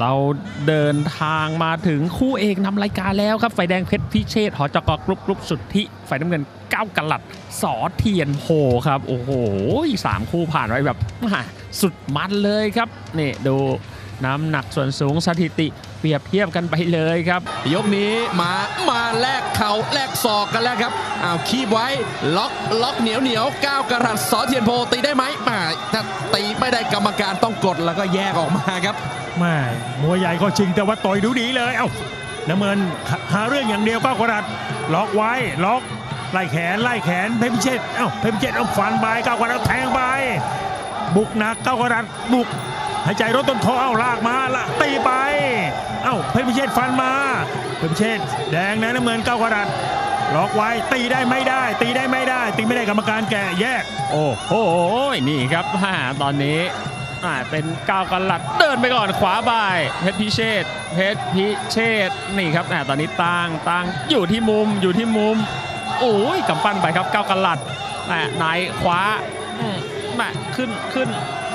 เราเดินทางมาถึงคู่เอกนำรายการแล้วครับ ไฟแดงเพชรพิเชษหอจกกรุ๊ปกรุ๊ปสุดที่ไฟน้ำเงินก้าวกลัดสอเทียนโพครับ โอ้โหสามคู่ผ่านไปแบบสุดมันเลยครับ นี่ดูน้ำหนักส่วนสูงสถิติ รียบเทียบกันไปเลยครับ ยกนี้มามาแลกเข่าแลกศอกกันแล้วครับอ้าวคีบไว้ล็อกล็อกเหนียวเหนียวก้าวกระหัดสอเทียนโพตีได้ไหมมาถ้าตีไม่ได้กรรมการต้องกดแล้วก็แยกออกมาครับแม่มวยใหญ่ก็จริงแต่ว่าต่อยดูดีเลยเอ้าน้ำเงินหาหาเรื่องอย่างเดียวก้าวกระดัดล็อกไว้ล็อกไล่แขนไล่แขนเพชรพิเชษเอ้าเพชรพิเชษเอาฟันไปก้าวกระดัดแทงไปบุกหนักก้าวกระดัดบุก หายใจรถต้นคอเอ้าลากมาละตีไป เอ้าเพชรพิเชษฟันมาเพชรพิเชษแดงนะน้ำเงินเก้ากระดัดล็อกไว้ตีได้ไม่ได้ ตีได้ไม่ได้ ตีไม่ได้กรรมการแก่แยก โอ้โหนี่ครับฮ่าตอนนี้อ่าเป็นก้าวกันหลัดเดินไปก่อนขวาบายเพชรพิเชษเพชรพิเชษนี่ครับอ่ตอนนี้ตั้งตั้งอยู่ที่มุมอยู่ที่มุมโอ้ยกำปั้นไปครับก้าวกันหลัดอ่านายขวา มมาขึ้นขึ้น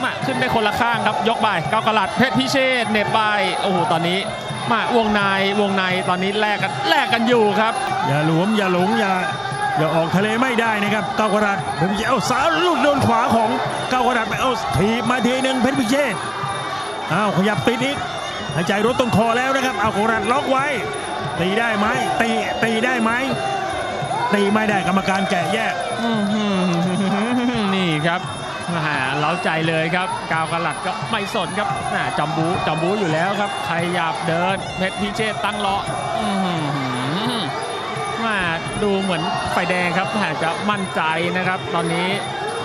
มาขึ้นได้คนละข้างครับ ยกไปก้าวกันหลัดเพชรพิเชษเหน็บไปโอ้โหตอนนี้ มาวงในวงในตอนนี้แลกกันแลกกันอยู่ครับ อย่าหลวมอย่าหลงอย่าอย่าออกทะเลไม่ได้นะครับก้าวกระดัดเพชรพิเชษเอาสาวลูกโดนขวาของก้าวกระดัดไปเอาถีบมาทีหนึ่งเพชรพิเชษอ้าวขยับติดอีกหายใจรถต้นคอแล้วนะครับ เอากระดัดล็อกไว้ ตีได้ไหมตีตีได้ไหมตีไม่ได้กรรมการแกะแยก อีกครับเล้าใจเลยครับ กาวกระหลัดก็ไม่สนครับจอมบูจอมบูอยู่แล้วครับใครหยาบเดิน เพชรพิเชษตั้งเลาะมาดูเหมือนไฟแดงครับอาจจะมั่นใจนะครับ ตอนนี้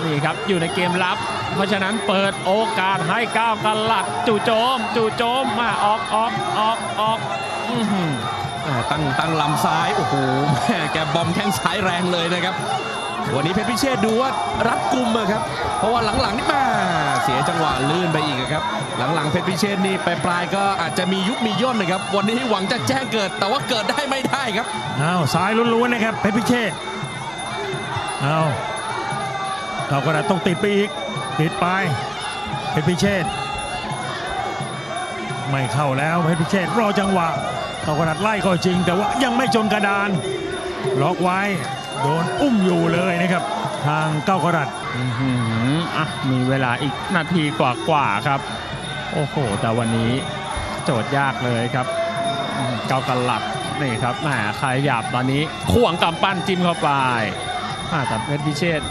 นี่ครับอยู่ในเกมรับ เพราะฉะนั้นเปิดโอกาสให้ก้าวกระหลัด จู่โจม จู่โจมมาออกออกออกออกอื้อหืออ่าตั้งตั้งลำซ้าย โอ้โหแกบอมแข้งซ้ายแรงเลยนะครับ วันนี้เพชรพิเชษดูว่ารัดกุมอะครับ เพราะว่าหลังๆนี่มาเสียจังหวะลื่นไปอีกครับ หลังๆเพชรพิเชษนี่ปลายๆก็อาจจะมียุบมีย่นนะครับ วันนี้หวังจะแจ้งเกิด แต่ว่าเกิดได้ไม่ได้ครับอ้าวซ้ายล้วนๆนะครับเพชรพิเชษอ้าวก้ากระดัดต้องติดไปอีกติดไปเพชรพิเชษไม่เข้าแล้วเพชรพิเชษรอจังหวะก้ากระดัดไล่ก็จริง แต่ว่ายังไม่จนกระดาน ล็อกไว้ โดนอุ้มอยู่เลยนะครับ ทางก้าวกระดัดอื้อหืออะมีเวลาอีกนาทีกว่าๆครับ โอ้โห แต่วันนี้โจทย์ยากเลยครับอืมเกากระหลัดนี่ครับแหมใครหยาบตอนนี้ข่วงกำปั้นจิ้มเข้าไปอ่าแต่เพชรพิเชษ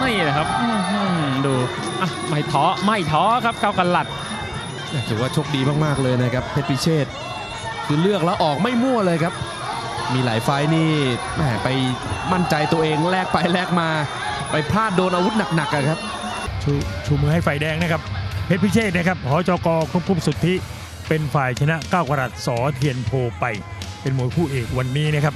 นี่แหละครับอื้อหือดูอะไม่ท้อไม่ท้อครับเกากระหลัดถือว่าโชคดีมากๆเลยนะครับเพชรพิเชษคือเลือกแล้วออกไม่มั่วเลยครับ มีหลายไฟนี่แหมไปมั่นใจตัวเองแลกไปแลกมา ไปพลาดโดนอาวุธหนักๆอะครับชูชูมือให้ฝ่ายแดงนะครับ เพชรพิเชษนะครับหอจกคุ้มคุ้มสุทธิ เป็นฝ่ายชนะก้าวกระดัดสอเทียนโพไป เป็นมวยคู่เอกวันนี้นะครับ